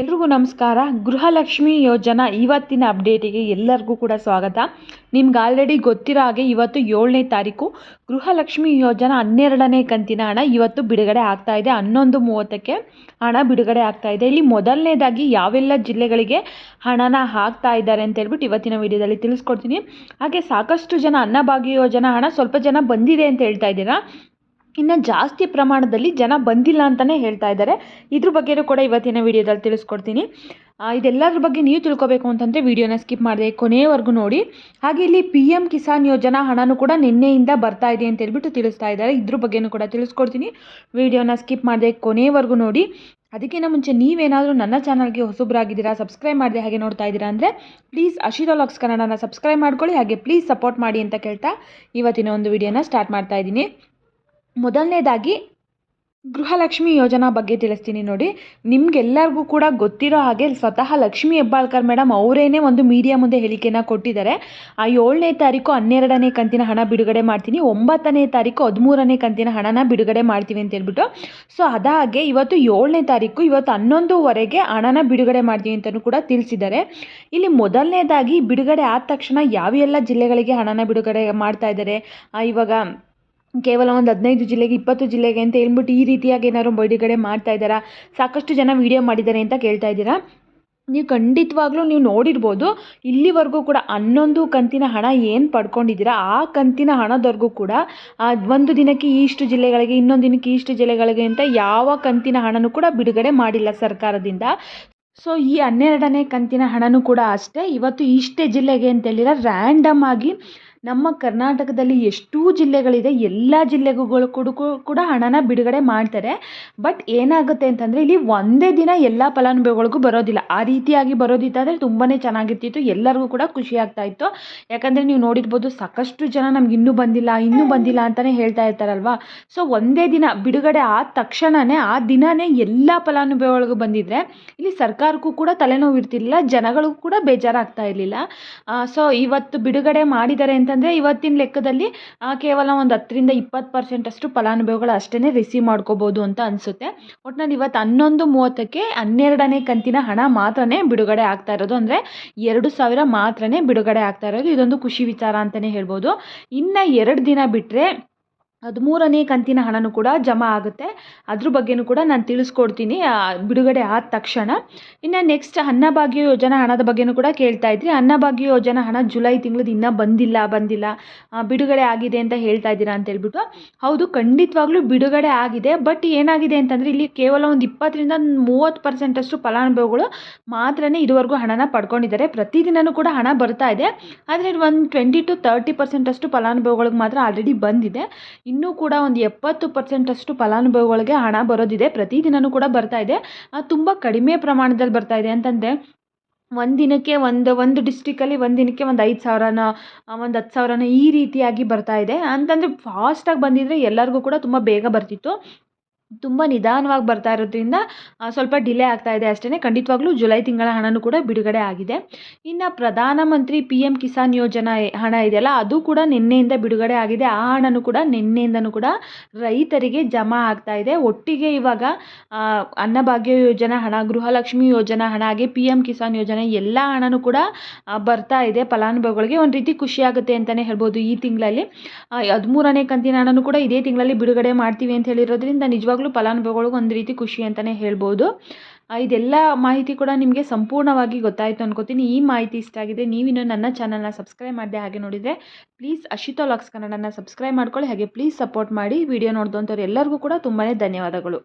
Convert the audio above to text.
ಎಲ್ರಿಗೂ ನಮಸ್ಕಾರ. ಗೃಹಲಕ್ಷ್ಮಿ ಯೋಜನಾ ಇವತ್ತಿನ ಅಪ್ಡೇಟಿಗೆ ಎಲ್ಲರಿಗೂ ಕೂಡ ಸ್ವಾಗತ. ನಿಮ್ಗೆ ಆಲ್ರೆಡಿ ಗೊತ್ತಿರೋ ಹಾಗೆ ಇವತ್ತು ಏಳನೇ ತಾರೀಕು. ಗೃಹಲಕ್ಷ್ಮಿ ಯೋಜನಾ ಹನ್ನೆರಡನೇ ಕಂತಿನ ಹಣ ಇವತ್ತು ಬಿಡುಗಡೆ ಆಗ್ತಾ ಇದೆ. ಹನ್ನೊಂದು ಮೂವತ್ತಕ್ಕೆ ಹಣ ಬಿಡುಗಡೆ ಆಗ್ತಾ ಇದೆ. ಇಲ್ಲಿ ಮೊದಲನೇದಾಗಿ ಯಾವೆಲ್ಲ ಜಿಲ್ಲೆಗಳಿಗೆ ಹಣನ ಹಾಕ್ತಾ ಇದ್ದಾರೆ ಅಂತ ಹೇಳ್ಬಿಟ್ಟು ಇವತ್ತಿನ ವಿಡಿಯೋದಲ್ಲಿ ತಿಳಿಸ್ಕೊಡ್ತೀನಿ. ಹಾಗೆ ಸಾಕಷ್ಟು ಜನ ಅನ್ನಭಾಗ್ಯ ಯೋಜನಾ ಹಣ ಸ್ವಲ್ಪ ಜನ ಬಂದಿದೆ ಅಂತ ಹೇಳ್ತಾ ಇದ್ದೀರಾ. ಇನ್ನು ಜಾಸ್ತಿ ಪ್ರಮಾಣದಲ್ಲಿ ಜನ ಬಂದಿಲ್ಲ ಅಂತಲೇ ಹೇಳ್ತಾ ಇದ್ದಾರೆ. ಇದ್ರ ಬಗ್ಗೆಯೂ ಕೂಡ ಇವತ್ತಿನ ವಿಡಿಯೋದಲ್ಲಿ ತಿಳಿಸ್ಕೊಡ್ತೀನಿ. ಇದೆಲ್ಲದ್ರ ಬಗ್ಗೆ ನೀವು ತಿಳ್ಕೊಬೇಕು ಅಂತಂದರೆ ವಿಡಿಯೋನ ಸ್ಕಿಪ್ ಮಾಡಿದೆ ಕೊನೆಯವರೆಗೂ ನೋಡಿ. ಹಾಗೆ ಇಲ್ಲಿ ಪಿ ಎಂ ಕಿಸಾನ್ ಯೋಜನಾ ಹಣನೂ ಕೂಡ ನಿನ್ನೆಯಿಂದ ಬರ್ತಾ ಇದೆ ಅಂತ ಹೇಳ್ಬಿಟ್ಟು ತಿಳಿಸ್ತಾ ಇದ್ದಾರೆ. ಇದ್ರ ಬಗ್ಗೆಯೂ ಕೂಡ ತಿಳಿಸ್ಕೊಡ್ತೀನಿ. ವಿಡಿಯೋನ ಸ್ಕಿಪ್ ಮಾಡಿದೆ ಕೊನೆಯವರೆಗೂ ನೋಡಿ. ಅದಕ್ಕಿಂತ ಮುಂಚೆ ನೀವೇನಾದರೂ ನನ್ನ ಚಾನಲ್ಗೆ ಹೊಸಬ್ರಾಗಿದ್ದೀರಾ, ಸಬ್ಸ್ಕ್ರೈಬ್ ಮಾಡಿದೆ ಹಾಗೆ ನೋಡ್ತಾ ಇದ್ದೀರಾ ಅಂದರೆ ಪ್ಲೀಸ್ ಅಶಿತೋಲಾಕ್ಸ್ ಕನ್ನಡನ ಸಬ್ಸ್ಕ್ರೈಬ್ ಮಾಡ್ಕೊಳ್ಳಿ ಹಾಗೆ ಪ್ಲೀಸ್ ಸಪೋರ್ಟ್ ಮಾಡಿ ಅಂತ ಕೇಳ್ತಾ ಇವತ್ತಿನ ಒಂದು ವಿಡಿಯೋನ ಸ್ಟಾರ್ಟ್ ಮಾಡ್ತಾ ಇದ್ದೀನಿ. ಮೊದಲನೇದಾಗಿ ಗೃಹಲಕ್ಷ್ಮಿ ಯೋಜನಾ ಬಗ್ಗೆ ತಿಳಿಸ್ತೀನಿ ನೋಡಿ. ನಿಮ್ಗೆಲ್ಲರಿಗೂ ಕೂಡ ಗೊತ್ತಿರೋ ಹಾಗೆ ಸ್ವತಃ ಲಕ್ಷ್ಮಿ ಹೆಬ್ಬಾಳ್ಕರ್ ಮೇಡಮ್ ಅವರೇನೇ ಒಂದು ಮೀಡಿಯಾ ಮುಂದೆ ಹೇಳಿಕೆನ ಕೊಟ್ಟಿದ್ದಾರೆ. ಆ ಏಳನೇ ತಾರೀಕು ಹನ್ನೆರಡನೇ ಕಂತಿನ ಹಣ ಬಿಡುಗಡೆ ಮಾಡ್ತೀನಿ. ಒಂಬತ್ತನೇ ತಾರೀಕು ಹದಿಮೂರನೇ ಕಂತಿನ ಹಣನ ಬಿಡುಗಡೆ ಮಾಡ್ತೀವಿ ಅಂತ ಹೇಳ್ಬಿಟ್ಟು. ಸೊ, ಅದಾಗೆ ಇವತ್ತು ಏಳನೇ ತಾರೀಕು, ಇವತ್ತು ಹನ್ನೊಂದುವರೆಗೆ ಹಣನ ಬಿಡುಗಡೆ ಮಾಡ್ತೀವಿ ಅಂತಲೂ ಕೂಡ ತಿಳಿಸಿದ್ದಾರೆ. ಇಲ್ಲಿ ಮೊದಲನೇದಾಗಿ ಬಿಡುಗಡೆ ಆದ ತಕ್ಷಣ ಯಾವೆಲ್ಲ ಜಿಲ್ಲೆಗಳಿಗೆ ಹಣನ ಬಿಡುಗಡೆ ಮಾಡ್ತಾ ಇದ್ದಾರೆ? ಇವಾಗ ಕೇವಲ ಒಂದು ಹದಿನೈದು ಜಿಲ್ಲೆಗೆ ಇಪ್ಪತ್ತು ಜಿಲ್ಲೆಗೆ ಅಂತ ಹೇಳ್ಬಿಟ್ಟು ಈ ರೀತಿಯಾಗಿ ಏನಾದ್ರು ಬಿಡುಗಡೆ ಮಾಡ್ತಾ ಇದ್ದಾರಾ? ಸಾಕಷ್ಟು ಜನ ವಿಡಿಯೋ ಮಾಡಿದ್ದಾರೆ ಅಂತ ಕೇಳ್ತಾ ಇದ್ದೀರಾ? ನೀವು ಖಂಡಿತವಾಗ್ಲೂ ನೀವು ನೋಡಿರ್ಬೋದು, ಇಲ್ಲಿವರೆಗೂ ಕೂಡ ಹನ್ನೊಂದು ಕಂತಿನ ಹಣ ಏನು ಪಡ್ಕೊಂಡಿದ್ದೀರಾ, ಆ ಕಂತಿನ ಹಣದವರೆಗೂ ಕೂಡ ಒಂದು ದಿನಕ್ಕೆ ಇಷ್ಟು ಜಿಲ್ಲೆಗಳಿಗೆ, ಇನ್ನೊಂದು ದಿನಕ್ಕೆ ಇಷ್ಟು ಜಿಲ್ಲೆಗಳಿಗೆ ಅಂತ ಯಾವ ಕಂತಿನ ಹಣನೂ ಕೂಡ ಬಿಡುಗಡೆ ಮಾಡಿಲ್ಲ ಸರ್ಕಾರದಿಂದ. ಸೊ ಈ ಹನ್ನೆರಡನೇ ಕಂತಿನ ಹಣನೂ ಕೂಡ ಅಷ್ಟೇ. ಇವತ್ತು ಇಷ್ಟೇ ಜಿಲ್ಲೆಗೆ ಅಂತೇಳಿರ ರ್ಯಾಂಡಮ್ ಆಗಿ ನಮ್ಮ ಕರ್ನಾಟಕದಲ್ಲಿ ಎಷ್ಟು ಜಿಲ್ಲೆಗಳಿದೆ, ಎಲ್ಲ ಜಿಲ್ಲೆಗಳು ಕೂಡ ಹಣನ ಬಿಡುಗಡೆ ಮಾಡ್ತಾರೆ. ಬಟ್ ಏನಾಗುತ್ತೆ ಅಂತಂದರೆ ಇಲ್ಲಿ ಒಂದೇ ದಿನ ಎಲ್ಲ ಫಲಾನುಭವಿಗಳಿಗೂ ಬರೋದಿಲ್ಲ. ಆ ರೀತಿಯಾಗಿ ಬರೋದಿತ್ತಾದರೆ ತುಂಬಾ ಚೆನ್ನಾಗಿರ್ತಿತ್ತು. ಎಲ್ಲರಿಗೂ ಕೂಡ ಖುಷಿ ಆಗ್ತಾ ಇತ್ತು. ಯಾಕಂದರೆ ನೀವು ನೋಡಿರ್ಬೋದು ಸಾಕಷ್ಟು ಜನ ನಮ್ಗೆ ಇನ್ನೂ ಬಂದಿಲ್ಲ ಇನ್ನೂ ಬಂದಿಲ್ಲ ಅಂತಲೇ ಹೇಳ್ತಾ ಇರ್ತಾರಲ್ವ? ಸೊ ಒಂದೇ ದಿನ ಬಿಡುಗಡೆ ಆದ ತಕ್ಷಣವೇ ಆ ದಿನವೇ ಎಲ್ಲ ಫಲಾನುಭವಿಗಳಿಗೂ ಬಂದಿದ್ದರೆ ಇಲ್ಲಿ ಸರ್ಕಾರಕ್ಕೂ ಕೂಡ ತಲೆನೋವು ಇರ್ತಿರಲಿಲ್ಲ ಜನಗಳಿಗೂ ಕೂಡ ಬೇಜಾರಾಗ್ತಾ ಇರಲಿಲ್ಲ. ಸೊ ಇವತ್ತು ಬಿಡುಗಡೆ ಮಾಡಿದ್ದಾರೆ ಅಂತ ಅಂತಂದರೆ ಇವತ್ತಿನ ಲೆಕ್ಕದಲ್ಲಿ ಕೇವಲ ಒಂದು ಹತ್ತರಿಂದ ಇಪ್ಪತ್ತು ಪರ್ಸೆಂಟಷ್ಟು ಫಲಾನುಭವಿಗಳು ಅಷ್ಟೇ ರಿಸೀವ್ ಮಾಡ್ಕೋಬೋದು ಅಂತ ಅನಿಸುತ್ತೆ. ಒಟ್ನಲ್ಲಿ ಇವತ್ತು ಹನ್ನೊಂದು ಮೂವತ್ತಕ್ಕೆ ಹನ್ನೆರಡನೇ ಕಂತಿನ ಹಣ ಮಾತ್ರನೇ ಬಿಡುಗಡೆ ಆಗ್ತಾ ಇರೋದು. ಅಂದರೆ ಎರಡು ಸಾವಿರ ಮಾತ್ರನೇ ಬಿಡುಗಡೆ ಆಗ್ತಾ ಇರೋದು. ಇದೊಂದು ಖುಷಿ ವಿಚಾರ ಅಂತಲೇ ಹೇಳ್ಬೋದು. ಇನ್ನು ಎರಡು ದಿನ ಬಿಟ್ಟರೆ ಹದಿಮೂರನೇ ಕಂತಿನ ಹಣನೂ ಕೂಡ ಜಮಾ ಆಗುತ್ತೆ. ಅದ್ರ ಬಗ್ಗೆಯೂ ಕೂಡ ನಾನು ತಿಳಿಸ್ಕೊಡ್ತೀನಿ. ಬಿಡುಗಡೆ ಆದ ತಕ್ಷಣ. ಇನ್ನು ನೆಕ್ಸ್ಟ್ ಅನ್ನಭಾಗ್ಯ ಯೋಜನಾ ಹಣದ ಬಗ್ಗೆಯೂ ಕೂಡ ಕೇಳ್ತಾ ಇದ್ರಿ. ಅನ್ನಭಾಗ್ಯ ಯೋಜನಾ ಹಣ ಜುಲೈ ತಿಂಗಳದ್ದು ಇನ್ನೂ ಬಂದಿಲ್ಲ ಬಂದಿಲ್ಲ. ಬಿಡುಗಡೆ ಆಗಿದೆ ಅಂತ ಹೇಳ್ತಾ ಇದ್ದೀರಾ ಅಂತ ಹೇಳ್ಬಿಟ್ಟು. ಹೌದು, ಖಂಡಿತವಾಗ್ಲೂ ಬಿಡುಗಡೆ ಆಗಿದೆ. ಬಟ್ ಏನಾಗಿದೆ ಅಂತಂದರೆ ಇಲ್ಲಿ ಕೇವಲ ಒಂದು ಇಪ್ಪತ್ತರಿಂದ ಮೂವತ್ತು ಪರ್ಸೆಂಟಷ್ಟು ಫಲಾನುಭವಿಗಳು ಮಾತ್ರನೇ ಇದುವರೆಗೂ ಹಣನ ಪಡ್ಕೊಂಡಿದ್ದಾರೆ. ಪ್ರತಿದಿನವೂ ಕೂಡ ಹಣ ಬರ್ತಾ ಇದೆ. ಆದರೆ ಒಂದು ಟ್ವೆಂಟಿ ಟು ತರ್ಟಿ ಪರ್ಸೆಂಟಷ್ಟು ಫಲಾನುಭವಿಗಳಿಗೆ ಮಾತ್ರ ಆಲ್ರೆಡಿ ಬಂದಿದೆ. ಇನ್ನೂ ಕೂಡ ಒಂದು ಎಪ್ಪತ್ತು ಪರ್ಸೆಂಟಷ್ಟು ಫಲಾನುಭವಿಗಳಿಗೆ ಹಣ ಬರೋದಿದೆ. ಪ್ರತಿದಿನವೂ ಕೂಡ ಬರ್ತಾ ಇದೆ. ತುಂಬ ಕಡಿಮೆ ಪ್ರಮಾಣದಲ್ಲಿ ಬರ್ತಾ ಇದೆ. ಅಂತಂದರೆ ಒಂದು ದಿನಕ್ಕೆ ಒಂದು ಒಂದು ಡಿಸ್ಟಿಕ್ಕಲ್ಲಿ ಒಂದು ದಿನಕ್ಕೆ ಒಂದು ಐದು ಸಾವಿರನ ಒಂದು ಹತ್ತು ಸಾವಿರನ ಈ ರೀತಿಯಾಗಿ ಬರ್ತಾ ಇದೆ. ಅಂತಂದರೆ ಫಾಸ್ಟಾಗಿ ಬಂದಿದ್ದರೆ ಎಲ್ಲರಿಗೂ ಕೂಡ ತುಂಬ ಬೇಗ ಬರ್ತಿತ್ತು. ತುಂಬ ನಿಧಾನವಾಗಿ ಬರ್ತಾ ಇರೋದ್ರಿಂದ ಸ್ವಲ್ಪ ಡಿಲೇ ಆಗ್ತಾ ಇದೆ ಅಷ್ಟೇ ಖಂಡಿತವಾಗ್ಲೂ ಜುಲೈ ತಿಂಗಳ ಹಣನೂ ಕೂಡ ಬಿಡುಗಡೆ ಆಗಿದೆ. ಇನ್ನು ಪ್ರಧಾನಮಂತ್ರಿ ಪಿ ಎಂ ಕಿಸಾನ್ ಯೋಜನಾ ಹಣ ಇದೆಯಲ್ಲ, ಅದು ಕೂಡ ನಿನ್ನೆಯಿಂದ ಬಿಡುಗಡೆ ಆಗಿದೆ. ಆ ಹಣನೂ ಕೂಡ ನಿನ್ನೆಯಿಂದನೂ ಕೂಡ ರೈತರಿಗೆ ಜಮಾ ಆಗ್ತಾ ಇದೆ. ಒಟ್ಟಿಗೆ ಇವಾಗ ಅನ್ನಭಾಗ್ಯ ಯೋಜನಾ ಹಣ, ಗೃಹಲಕ್ಷ್ಮಿ ಯೋಜನಾ ಹಣ, ಹಾಗೆ ಪಿ ಎಂ ಕಿಸಾನ್ ಯೋಜನೆ, ಎಲ್ಲ ಹಣನೂ ಕೂಡ ಬರ್ತಾ ಇದೆ ಫಲಾನುಭವಿಗಳಿಗೆ. ಒಂದು ರೀತಿ ಖುಷಿಯಾಗುತ್ತೆ ಅಂತಲೇ ಹೇಳ್ಬೋದು ಈ ತಿಂಗಳಲ್ಲಿ. ಹದಿಮೂರನೇ ಕಂತಿನ ಹಣನೂ ಕೂಡ ಇದೇ ತಿಂಗಳಲ್ಲಿ ಬಿಡುಗಡೆ ಮಾಡ್ತೀವಿ ಅಂತ ಹೇಳಿರೋದ್ರಿಂದ ನಿಜವಾಗ್ಲೂ ನಿಜವಾಗ್ಲೂ ಫಲಾನುಭವಿಗಳಿಗೂ ಒಂದು ರೀತಿ ಖುಷಿ ಅಂತಲೇ ಹೇಳ್ಬೋದು. ಇದೆಲ್ಲ ಮಾಹಿತಿ ಕೂಡ ನಿಮಗೆ ಸಂಪೂರ್ಣವಾಗಿ ಗೊತ್ತಾಯಿತು ಅನ್ಕೋತೀನಿ. ಈ ಮಾಹಿತಿ ಇಷ್ಟ ಆಗಿದೆ ನೀವಿನ್ನೂ ನನ್ನ ಚಾನಲ್ನ ಸಬ್ಸ್ಕ್ರೈಬ್ ಮಾಡಿದೆ ಹಾಗೆ ನೋಡಿದರೆ ಪ್ಲೀಸ್ ಅಶಿತಾ ಲಾಕ್ಸ್ ಕನ್ನಡನ ಸಬ್ಸ್ಕ್ರೈಬ್ ಮಾಡ್ಕೊಳ್ಳಿ, ಹಾಗೆ ಪ್ಲೀಸ್ ಸಪೋರ್ಟ್ ಮಾಡಿ ವಿಡಿಯೋ ನೋಡಿದಂಥವ್ರು ಎಲ್ಲರಿಗೂ ಕೂಡ ತುಂಬಾ ಧನ್ಯವಾದಗಳು.